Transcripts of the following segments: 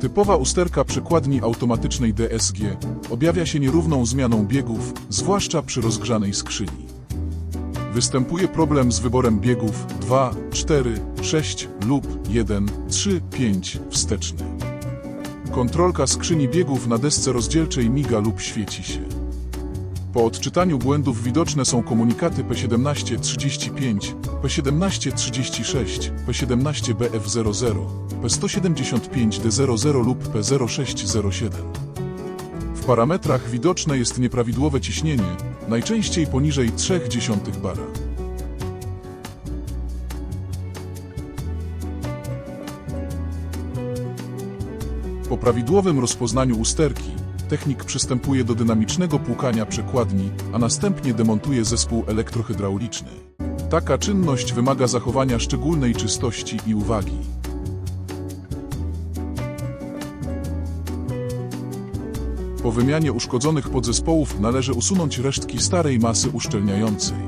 Typowa usterka przekładni automatycznej DSG objawia się nierówną zmianą biegów, zwłaszcza przy rozgrzanej skrzyni. Występuje problem z wyborem biegów 2, 4, 6 lub 1, 3, 5 wsteczny. Kontrolka skrzyni biegów na desce rozdzielczej miga lub świeci się. Po odczytaniu błędów widoczne są komunikaty P1735, P1736, P17BF00, P175D00 lub P0607. W parametrach widoczne jest nieprawidłowe ciśnienie, najczęściej poniżej 0,3 bara. Po prawidłowym rozpoznaniu usterki, technik przystępuje do dynamicznego płukania przekładni, a następnie demontuje zespół elektrohydrauliczny. Taka czynność wymaga zachowania szczególnej czystości i uwagi. Po wymianie uszkodzonych podzespołów należy usunąć resztki starej masy uszczelniającej.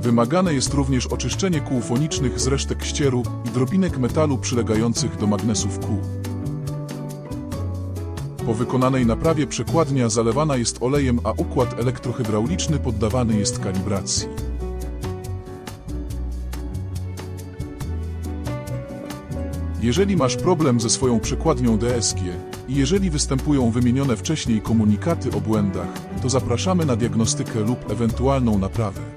Wymagane jest również oczyszczenie kół fonicznych z resztek ścieru i drobinek metalu przylegających do magnesów kół. Po wykonanej naprawie przekładnia zalewana jest olejem, a układ elektrohydrauliczny poddawany jest kalibracji. Jeżeli masz problem ze swoją przekładnią DSG i jeżeli występują wymienione wcześniej komunikaty o błędach, to zapraszamy na diagnostykę lub ewentualną naprawę.